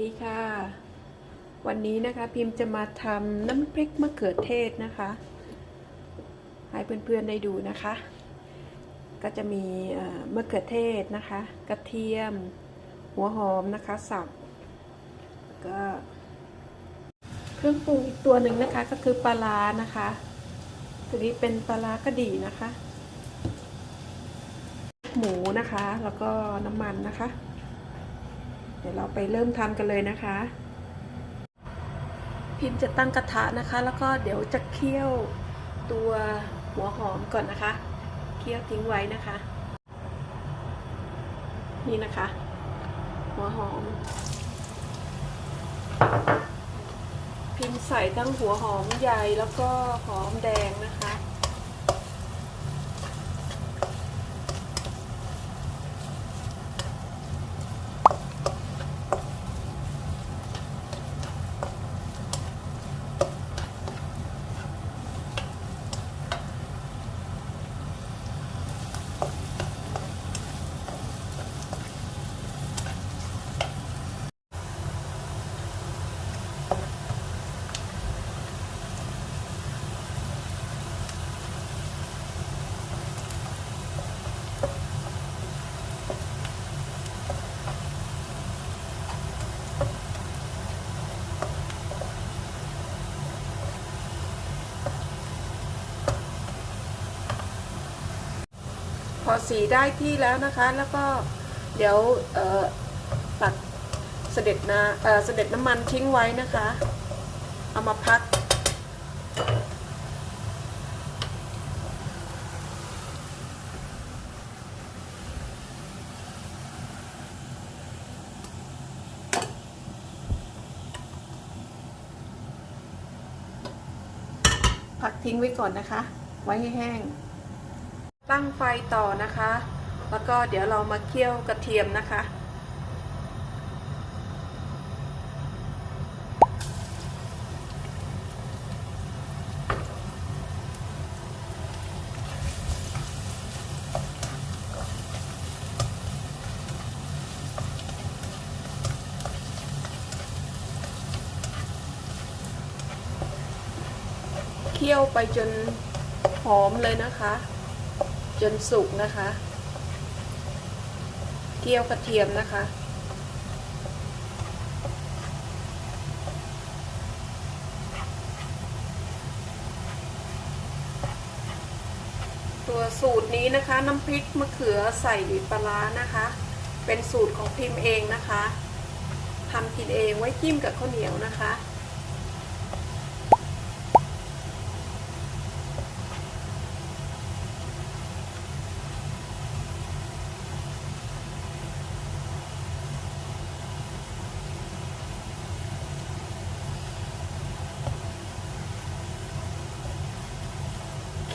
ดีค่ะ วันนี้นะคะพิมพ์จะมาทำน้ำพริกมะเขือเทศนะคะ ให้เพื่อนๆได้ดูนะคะ ก็จะมีมะเขือเทศนะคะ กระเทียม หัวหอมนะคะสับก็เครื่องปรุงอีกตัวหนึ่งนะคะก็คือปลาร้านะคะตัวนี้เป็นปลาร้ากระดี่นะคะ หมูนะคะแล้วก็น้ำมันนะคะ เดี๋ยวเราไปเริ่มทำกันเลยนะคะ พิมพ์จะตั้งกระทะนะคะ แล้วก็เดี๋ยวจะเคี่ยวตัวหัวหอมก่อนนะคะ เคี่ยวทิ้งไว้นะคะ นี่นะคะ หัวหอม พิมพ์ใส่ทั้งหัวหอมใหญ่แล้วก็หอมแดงนะคะ พอสีได้ที่แล้วนะคะ แล้วก็เดี๋ยวตักเสด็จนะเเสด็จน้ำมันทิ้งไว้นะคะ เอามาพัก พักทิ้งไว้ก่อนนะคะ ไว้ให้แห้ง ตั้งไฟต่อนะคะ แล้วก็เดี๋ยวเรามาเคี่ยวกระเทียมนะคะ เคี่ยวไปจนหอมเลยนะคะ จนสุกนะคะเคี่ยวกระเทียมนะคะ ตัวสูตรนี้นะคะ น้ำพริกมะเขือใส่ปลาร้านะคะ เป็นสูตรของพิมพ์เองนะคะทำกินเองไว้จิ้มกับข้าวเหนียวนะคะ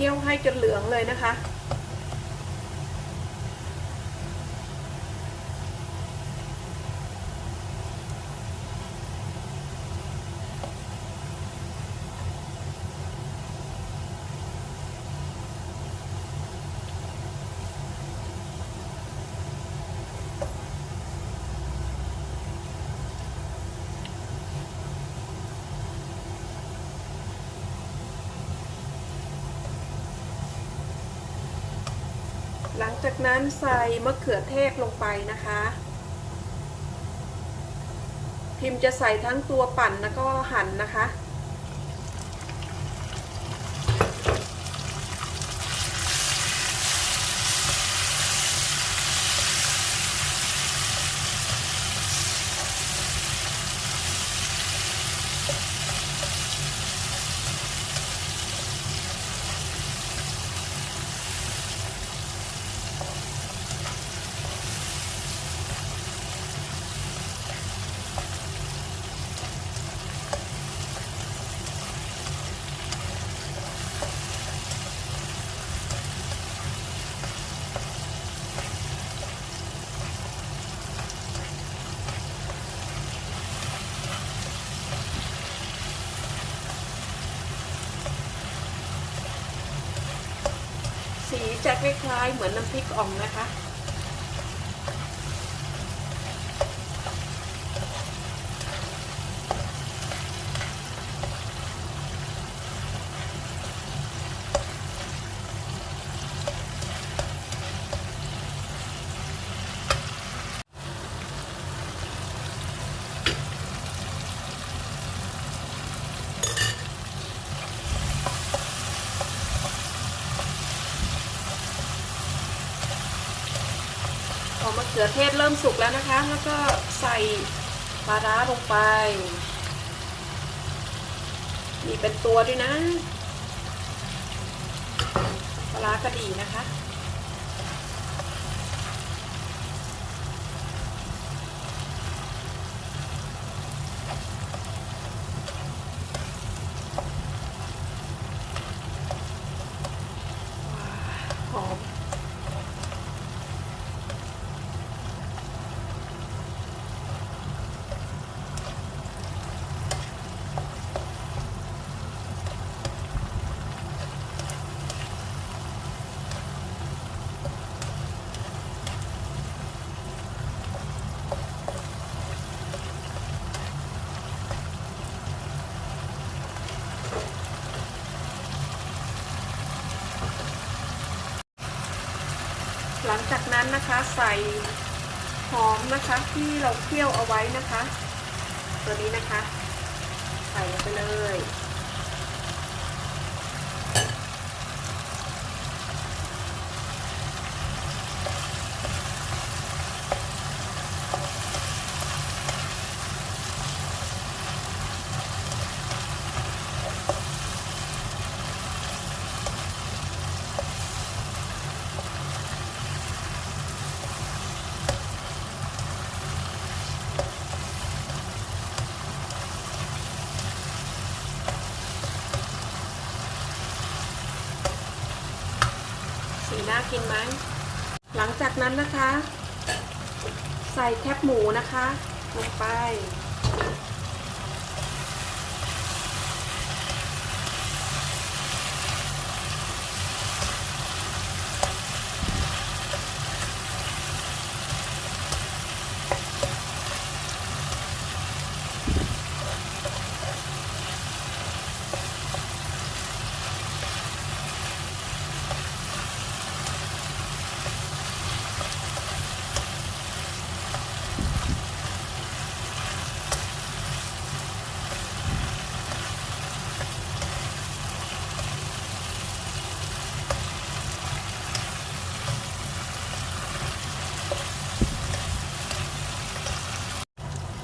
เคี่ยวให้จนเหลืองเลยนะคะ จากนั้นใส่มะเขือเทศลงไปนะคะ พิมพ์จะใส่ทั้งตัวปั่นแล้วก็หั่นนะคะ สี จะคล้ายๆเหมือนน้ำพริกอ่องนะคะ มะเขือเทศเริ่มสุกแล้วนะคะ แล้วก็ใส่ปลาร้าลงไป มีเป็นตัวด้วยนะ ปลาร้ากระดีนะคะ หอม หลังจากนั้นนะคะใส่หอมนะคะที่เราเคี่ยวเอาไว้นะคะ ตัวนี้นะคะ ใส่ลงไปเลยากินไหม หลังจากนั้นนะคะ ใส่แคบหมูนะคะ ลงไป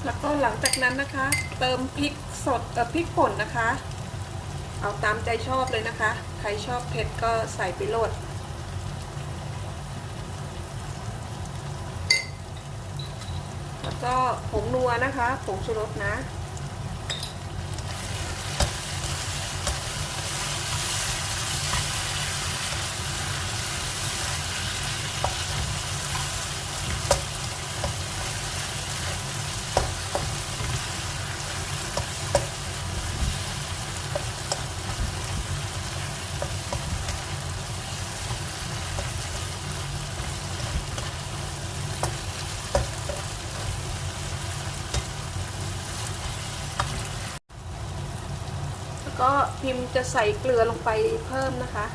แล้วก็หลังจากนั้นนะคะ เติมพริกสดกับพริกป่นนะคะ เอาตามใจชอบเลยนะคะ ใครชอบเผ็ดก็ใส่ไปโลดแล้วก็ผงนัวนะคะผงชูรสนะ พิมพ์จะใส่เกลือลงไปเพิ่มนะคะ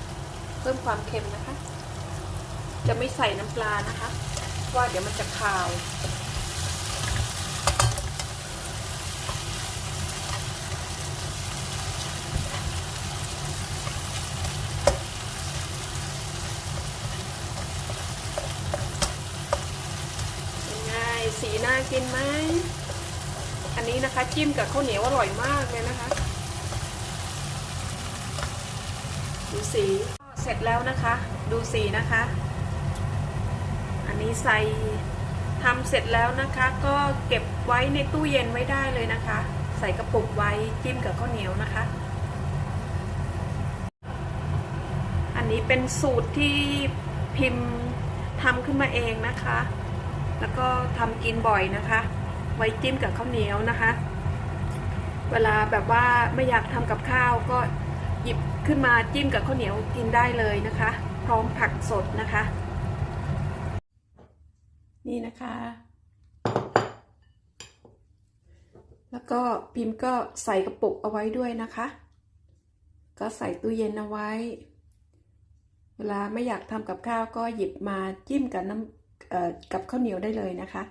เพิ่มความเค็มนะคะ จะไม่ใส่น้ำปลานะคะ ว่าเดี๋ยวมันจะคาวสีน่ากินไหม อันนี้นะคะจิ้มกับข้าวเหนียวอร่อยมากเลยนะคะ ดูสีเสร็จแล้วนะคะ ดูสีนะคะ อันนี้ใส่ทำเสร็จแล้วนะคะ ก็เก็บไว้ในตู้เย็นไว้ได้เลยนะคะ ใส่กระปุกไว้จิ้มกับข้าวเหนียวนะคะ อันนี้เป็นสูตรที่พิมพ์ทำขึ้นมาเองนะคะ แล้วก็ทำกินบ่อยนะคะ ไว้จิ้มกับข้าวเหนียวนะคะ เวลาแบบว่าไม่อยากทำกับข้าวก็ หยิบขึ้นมาจิ้มกับข้าวเหนียวกินได้เลยนะคะ พร้อมผักสดนะคะ นี่นะคะ แล้วก็พิมพ์ก็ใส่กระปุกเอาไว้ด้วยนะคะ ก็ใส่ตู้เย็นเอาไว้ เวลาไม่อยากทำกับข้าวก็หยิบมาจิ้มกับน้ำกับข้าวเหนียวได้เลยนะคะ